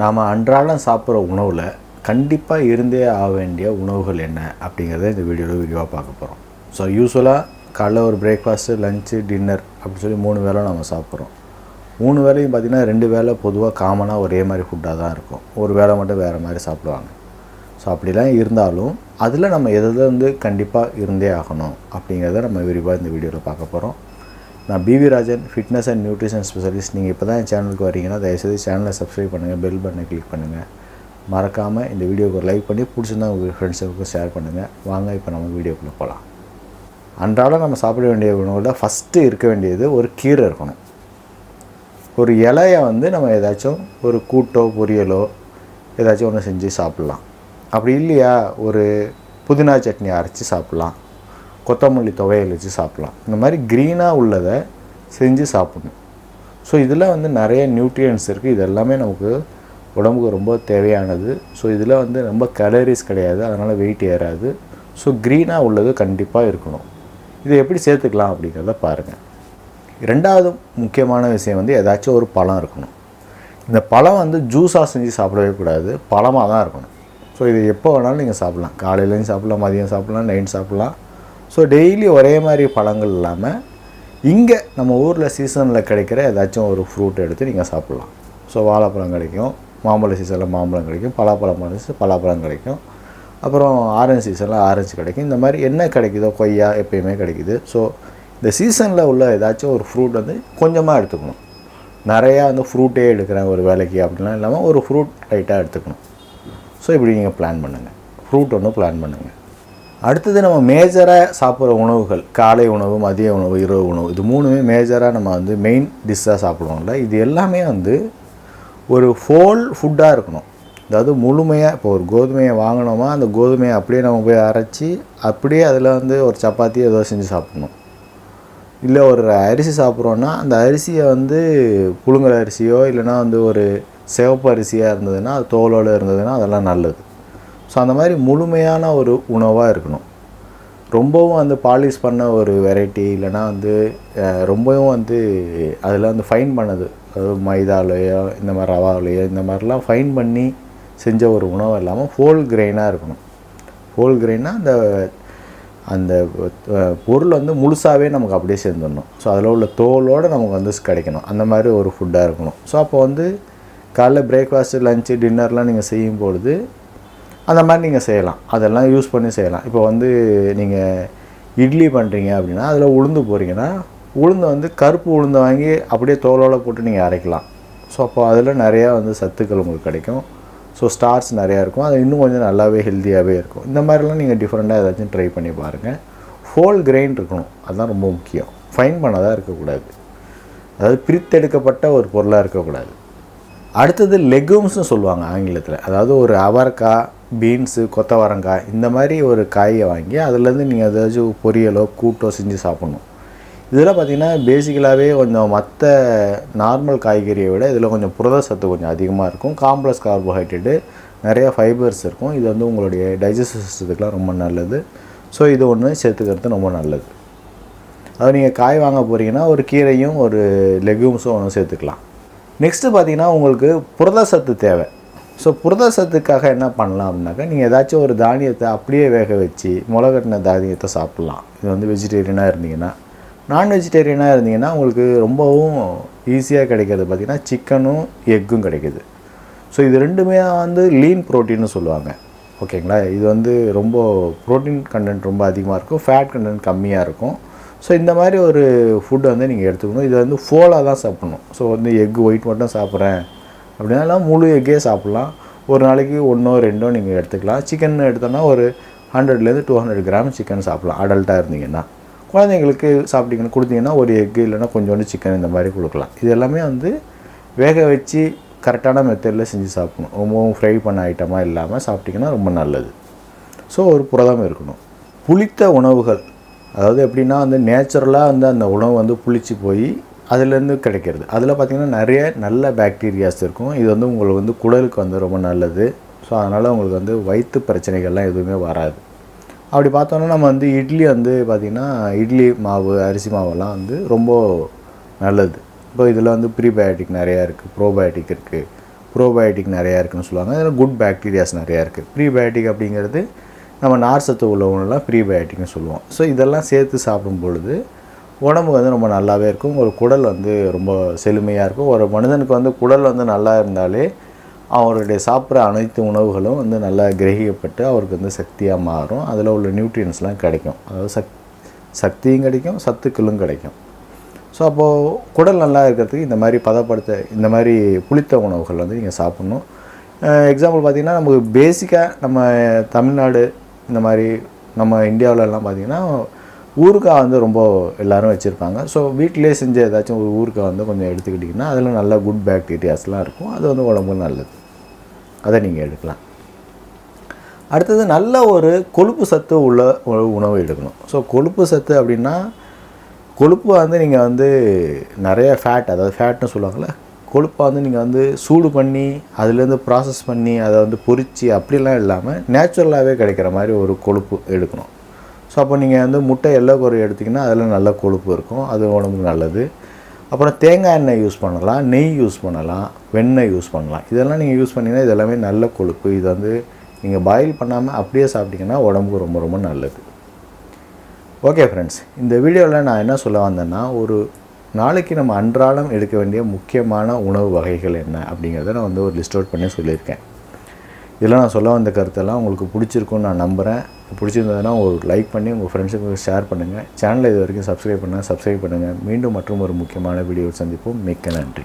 நாம் அன்றாடம் சாப்பிட்ற உணவில் கண்டிப்பாக இருந்தே ஆக வேண்டிய உணவுகள் என்ன அப்படிங்கிறத இந்த வீடியோவில் விரிவாக பார்க்க போகிறோம் ஸோ யூஸ்வலாக காலைல ஒரு பிரேக்ஃபாஸ்ட்டு லஞ்சு டின்னர் அப்படின்னு சொல்லி மூணு வேளை நம்ம சாப்பிட்றோம். மூணு வேளையும் பார்த்திங்கன்னா ரெண்டு வேளை பொதுவாக காமனாக ஒரே மாதிரி ஃபுட்டாக தான் இருக்கும். ஒரு வேளை மட்டும் வேறு மாதிரி சாப்பிடுவாங்க. ஸோ அப்படிலாம் இருந்தாலும் அதில் நம்ம எதை வந்து கண்டிப்பாக இருந்தே ஆகணும் அப்படிங்கிறத நம்ம விரிவாக இந்த வீடியோவில் பார்க்க போகிறோம் நான் PV Rajan fitness and nutrition specialist நீங்கள் இப்போ தான் என் சேனலுக்கு வரீங்கன்னா தயவுசெய்து சேனலை சப்ஸ்கிரைப் பண்ணுங்கள் பெல் பட்டனை கிளிக் பண்ணுங்கள் மறக்காமல் இந்த வீடியோக்கு ஒரு லைக் பண்ணி பிடிச்சிருந்தா உங்கள் ஃப்ரெண்ட்ஸுக்கு ஷேர் பண்ணுங்கள் வாங்க இப்போ நம்ம வீடியோக்குள்ளே போகலாம் அன்றாடம் நம்ம சாப்பிட வேண்டிய உணவில் ஃபஸ்ட்டு இருக்க வேண்டியது ஒரு கீரை இருக்கணும். ஒரு இலையை வந்து நம்ம ஏதாச்சும் ஒரு கூட்டோ பொரியலோ ஏதாச்சும் ஒன்று செஞ்சு சாப்பிட்லாம். அப்படி இல்லையா? ஒரு புதினா சட்னி அரைச்சி சாப்பிட்லாம். கொத்தமல்லி துவையல் வச்சு சாப்பிட்லாம். இந்த மாதிரி க்ரீனாக உள்ளதை செஞ்சு சாப்பிடணும். ஸோ இதில் வந்து நிறைய நியூட்ரியன்ஸ் இருக்குது இது எல்லாமே நமக்கு உடம்புக்கு ரொம்ப தேவையானது. ஸோ இதில் வந்து ரொம்ப கலரிஸ் கிடையாது. அதனால் வெயிட் ஏறாது. ஸோ க்ரீனாக உள்ளது கண்டிப்பாக இருக்கணும். இதை எப்படி சேர்த்துக்கலாம் அப்படிங்கிறத பாருங்கள் ரெண்டாவது முக்கியமான விஷயம் வந்து ஏதாச்சும் ஒரு பழம் இருக்கணும். இந்த பழம் வந்து ஜூஸாக செஞ்சு சாப்பிடவே கூடாது. பழமாக தான் இருக்கணும். ஸோ இது எப்போ வேணாலும் நீங்கள் சாப்பிட்லாம். காலையிலையும் சாப்பிட்லாம் மதியம் சாப்பிட்லாம் நைட் சாப்பிட்லாம். ஸோ டெய்லி ஒரே மாதிரி பழங்கள் இல்லாமல் இங்கே நம்ம ஊரில் சீசனில் கிடைக்கிற ஏதாச்சும் ஒரு ஃப்ரூட் எடுத்து நீங்கள் சாப்பிட்லாம். ஸோ வாழைப்பழம் கிடைக்கும் மாம்பழ சீசனில் மாம்பழம் கிடைக்கும் பலாப்பழம் வந்து பலாப்பழம் கிடைக்கும். அப்புறம் ஆரஞ்சு சீசனில் ஆரஞ்சு கிடைக்கும். இந்த மாதிரி என்ன கிடைக்குதோ கொய்யா எப்பயுமே கிடைக்குது. ஸோ இந்த சீசனில் உள்ள ஏதாச்சும் ஒரு ஃப்ரூட் வந்து கொஞ்சமாக எடுத்துக்கணும். நிறையா வந்து ஃப்ரூட்டே எடுக்கிறேன் ஒரு வேலைக்கு அப்படிலாம் இல்லாமல் ஒரு ஃப்ரூட் லைட்டாக எடுத்துக்கணும். ஸோ இப்படி நீங்கள் பிளான் பண்ணுங்கள் ஃப்ரூட் ஒன்று பிளான் பண்ணுங்கள் அடுத்தது நம்ம மேஜராக சாப்பிட்ற உணவுகள் காலை உணவு மதிய உணவு இரவு உணவு இது மூணுமே மேஜராக நம்ம வந்து மெயின் டிஷ்ஷாக சாப்பிடுவோம்ல. இது எல்லாமே வந்து ஒரு ஃபோல் ஃபுட்டாக இருக்கணும். அதாவது முழுமையாக இப்போ ஒரு கோதுமையை வாங்கினோமா அந்த கோதுமையை அப்படியே நம்ம போய் அரைச்சி அப்படியே அதில் வந்து ஒரு சப்பாத்தி ஏதோ செஞ்சு சாப்பிடணும். இல்லை ஒரு அரிசி சாப்பிட்றோன்னா அந்த அரிசியை வந்து புழுங்கல் அரிசியோ இல்லைன்னா வந்து ஒரு சிவப்பு அரிசியாக இருந்ததுன்னா அது தோலோடு இருந்ததுன்னா அதெல்லாம் நல்லது. ஸோ அந்த மாதிரி முழுமையான ஒரு உணவாக இருக்கணும். ரொம்பவும் வந்து பாலிஷ் பண்ண ஒரு வெரைட்டி இல்லைன்னா வந்து ரொம்பவும் வந்து அதில் வந்து ஃபைன் பண்ணது. அதாவது மைதாலையோ இந்த மாதிரி ரவாலையோ இந்த மாதிரிலாம் ஃபைன் பண்ணி செஞ்ச ஒரு உணவு இல்லாமல் ஹோல் கிரெயினாக இருக்கணும். ஹோல் கிரெயினாக அந்த அந்த பொருள் வந்து முழுசாகவே நமக்கு அப்படியே சேர்ந்துடணும். ஸோ அதில் உள்ள தோலோடு நமக்கு வந்து கிடைக்கணும். அந்த மாதிரி ஒரு ஃபுட்டாக இருக்கணும். ஸோ அப்போ வந்து காலைல பிரேக்ஃபாஸ்ட்டு லஞ்சு டின்னர்லாம் நீங்கள் செய்யும் பொழுது அந்த மாதிரி நீங்கள் செய்யலாம். அதெல்லாம் யூஸ் பண்ணி செய்யலாம். இப்போ வந்து நீங்கள் இட்லி பண்ணுறீங்க அப்படின்னா அதில் உளுந்து போகிறீங்கன்னா உளுந்து வந்து கருப்பு உளுந்தை வாங்கி அப்படியே தோலோட போட்டு நீங்கள் அரைக்கலாம். ஸோ அப்போ அதில் நிறையா வந்து சத்துக்கள் உங்களுக்கு கிடைக்கும். ஸோ ஸ்டார்ஸ் நிறையா இருக்கும். அது இன்னும் கொஞ்சம் நல்லாவே ஹெல்த்தியாகவே இருக்கும். இந்த மாதிரிலாம் நீங்கள் டிஃப்ரெண்ட்டாக ஏதாச்சும் ட்ரை பண்ணி பாருங்கள் ஹோல் கிரெயின் இருக்கணும். அதுதான் ரொம்ப முக்கியம். ஃபைன் பண்ணதாக இருக்கக்கூடாது. அதாவது பிரித்தெடுக்கப்பட்ட ஒரு பொருளாக இருக்கக்கூடாது. அடுத்தது லெகும்ஸ்னு சொல்லுவாங்க ஆங்கிலத்தில். அதாவது ஒரு அவரக்காய் பீன்ஸு கொத்தவரங்காய் இந்த மாதிரி ஒரு காயை வாங்கி அதுலேருந்து நீங்கள் ஏதாச்சும் பொரியலோ கூட்டோ செஞ்சு சாப்பிட்ணும். இதில் பார்த்தீங்கன்னா பேசிக்கலாகவே கொஞ்சம் மற்ற நார்மல் காய்கறியை விட இதில் கொஞ்சம் புரத சத்து கொஞ்சம் அதிகமாக இருக்கும். காம்ப்ளெக்ஸ் கார்போஹைட்ரேட்டு நிறைய ஃபைபர்ஸ் இருக்கும். இது வந்து உங்களுடைய டைஜஸ்டிவ் சிஸ்டத்துக்குலாம் ரொம்ப நல்லது. ஸோ இது ஒன்று சேர்த்துக்கிறது ரொம்ப நல்லது. அது நீங்கள் காய் வாங்க போகிறீங்கன்னா ஒரு கீரையும் ஒரு லெகூம்ஸும் ஒன்று சேர்த்துக்கலாம். நெக்ஸ்ட்டு பார்த்தீங்கன்னா உங்களுக்கு புரத சத்து தேவை. ஸோ புரத சத்துக்காக என்ன பண்ணலாம் அப்படின்னாக்கா நீங்கள் ஏதாச்சும் ஒரு தானியத்தை அப்படியே வேக வச்சு முளைகட்டின தானியத்தை சாப்பிட்லாம். இது வந்து வெஜிடேரியனாக இருந்தீங்கன்னா. நான் வெஜிடேரியனாக இருந்தீங்கன்னா உங்களுக்கு ரொம்பவும் ஈஸியாக கிடைக்கிறது பார்த்திங்கன்னா சிக்கனும் எக்கும் கிடைக்குது. ஸோ இது ரெண்டுமே வந்து லீன் ப்ரோட்டீன்னு சொல்லுவாங்க. ஓகேங்களா இது வந்து ரொம்ப ப்ரோட்டீன் கண்டென்ட் ரொம்ப அதிகமாக இருக்கும் ஃபேட் கண்டென்ட் கம்மியாக இருக்கும். ஸோ இந்த மாதிரி ஒரு ஃபுட் வந்து நீங்கள் எடுத்துக்கணும். இது வந்து ஃபோலாக தான் சாப்பிடணும். ஸோ வந்து எக் ஒயிட் மட்டும் சாப்பிட்றேன். அப்படின்னாலும் முழு எக்கே சாப்பிட்லாம். ஒரு நாளைக்கு ஒன்றோ ரெண்டோ நீங்கள் எடுத்துக்கலாம். சிக்கன் எடுத்தோன்னா ஒரு ஹண்ட்ரட்லேருந்து டூ ஹண்ட்ரட் கிராம் சிக்கன் சாப்பிட்லாம். அடல்ட்டாக இருந்தீங்கன்னா. குழந்தைங்களுக்கு சாப்பிட்டீங்கன்னா கொடுத்தீங்கன்னா ஒரு எக்கு இல்லைன்னா கொஞ்சோண்டு சிக்கன் இந்த மாதிரி கொடுக்கலாம். இது எல்லாமே வந்து வேக வச்சு கரெக்டான மெத்தடில் செஞ்சு சாப்பிடணும். ரொம்பவும் ஃப்ரை பண்ண ஐட்டமாக இல்லாமல் சாப்பிட்டிங்கன்னா ரொம்ப நல்லது. ஸோ ஒரு புரதம் இருக்கணும். புளித்த உணவுகள். அதாவது எப்படின்னா வந்து நேச்சுரலாக வந்து அந்த உணவு வந்து புளிச்சு போய் அதுலேருந்து கிடைக்கிறது. அதில் பார்த்திங்கன்னா நிறைய நல்ல பாக்டீரியாஸ் இருக்கும். இது வந்து உங்களுக்கு வந்து குடலுக்கு வந்து ரொம்ப நல்லது. ஸோ அதனால் உங்களுக்கு வந்து வயிற்று பிரச்சனைகள்லாம் எதுவுமே வராது. அப்படி பார்த்தோன்னா நம்ம வந்து இட்லி வந்து பார்த்திங்கன்னா இட்லி மாவு அரிசி மாவெல்லாம் வந்து ரொம்ப நல்லது. இப்போ இதில் வந்து ப்ரீபயோட்டிக் நிறையா இருக்குது ப்ரோபயோட்டிக் இருக்குது ப்ரோபயோட்டிக் நிறையா இருக்குதுன்னு சொல்லுவாங்க. அதில் குட் பாக்டீரியாஸ் நிறையா இருக்குது ப்ரீபயோட்டிக் அப்படிங்கிறது நம்ம நார் சத்து உள்ள ப்ரீபயோட்டிக்னு சொல்லுவோம். ஸோ இதெல்லாம் சேர்த்து சாப்பிடும் பொழுது உடம்பு வந்து ரொம்ப நல்லாவே இருக்கும். ஒரு குடல் வந்து ரொம்ப செழுமையாக இருக்கும். ஒரு மனிதனுக்கு வந்து குடல் வந்து நல்லா இருந்தாலே அவருடைய சாப்பிட்ற அனைத்து உணவுகளும் வந்து நல்லா கிரகிக்கப்பட்டு அவருக்கு வந்து சக்தியாக மாறும். அதில் உள்ள நியூட்ரியன்ஸ்லாம் கிடைக்கும். அதாவது சக் சக்தியும் கிடைக்கும் சத்துக்களும் கிடைக்கும். ஸோ அப்போது குடல் நல்லா இருக்கிறதுக்கு இந்த மாதிரி பதப்படுத்த இந்த மாதிரி புளித்த உணவுகள் வந்து நீங்கள் சாப்பிட்ணும். எக்ஸாம்பிள் பார்த்திங்கன்னா நமக்கு பேசிக்காக நம்ம தமிழ்நாடு இந்த மாதிரி நம்ம இந்தியாவிலலாம் பார்த்திங்கன்னா ஊறுகாய் வந்து ரொம்ப எல்லாரும் வச்சுருப்பாங்க. ஸோ வீட்டிலே செஞ்ச ஏதாச்சும் ஒரு ஊறுகாய் வந்து கொஞ்சம் எடுத்துக்கிட்டிங்கன்னா அதில் நல்ல குட் பேக்டீரியாஸ்லாம் இருக்கும். அது வந்து உடம்புக்கு நல்லது. அதை நீங்கள் எடுக்கலாம். அடுத்தது நல்ல ஒரு கொழுப்பு சத்து உள்ள ஒரு உணவு எடுக்கணும். ஸோ கொழுப்பு சத்து அப்படின்னா கொழுப்பு வந்து நீங்கள் வந்து நிறைய ஃபேட் அதாவது ஃபேட்னு சொல்லுவாங்கள்ல கொழுப்பை வந்து நீங்கள் வந்து சூடு பண்ணி அதுலேருந்து ப்ராசஸ் பண்ணி அதை வந்து பொரித்து அப்படிலாம் இல்லாமல் நேச்சுரலாகவே கிடைக்கிற மாதிரி ஒரு கொழுப்பு எடுக்கணும். ஸோ அப்போ நீங்கள் வந்து முட்டை எல்லோ பொரி எடுத்திங்கன்னா அதில் நல்ல கொழுப்பு இருக்கும். அது உடம்புக்கு நல்லது. அப்புறம் தேங்காய் எண்ணெய் யூஸ் பண்ணலாம். நெய் யூஸ் பண்ணலாம். வெண்ணெய் யூஸ் பண்ணலாம். இதெல்லாம் நீங்கள் யூஸ் பண்ணிங்கன்னா இது எல்லாமே நல்ல கொழுப்பு. இது வந்து நீங்கள் பாயில் பண்ணாமல் அப்படியே சாப்பிட்டீங்கன்னா உடம்புக்கு ரொம்ப ரொம்ப நல்லது. ஓகே ஃப்ரெண்ட்ஸ் இந்த வீடியோவில் நான் என்ன சொல்ல வந்தேன்னா ஒரு நாளைக்கு நம்ம அன்றாடம் எடுக்க வேண்டிய முக்கியமான உணவு வகைகள் என்ன அப்படிங்கிறத நான் வந்து ஒரு லிஸ்ட் அவுட் பண்ணி சொல்லியிருக்கேன். இதெல்லாம் நான் சொல்ல வந்த கருத்தெல்லாம் உங்களுக்கு பிடிச்சிருக்குன்னு நான் நம்புகிறேன் பிடிச்சிருந்ததுன்னா ஒரு லைக் பண்ணி உங்கள் ஃப்ரெண்ட்ஸுக்கு ஷேர் பண்ணுங்கள் சேனலை இது வரைக்கும் சப்ஸ்கிரைப் பண்ணால் சப்ஸ்கிரைப் பண்ணுங்கள் மீண்டும் மற்றும் ஒரு முக்கியமான வீடியோ சந்திப்போம். மிக்க நன்றி.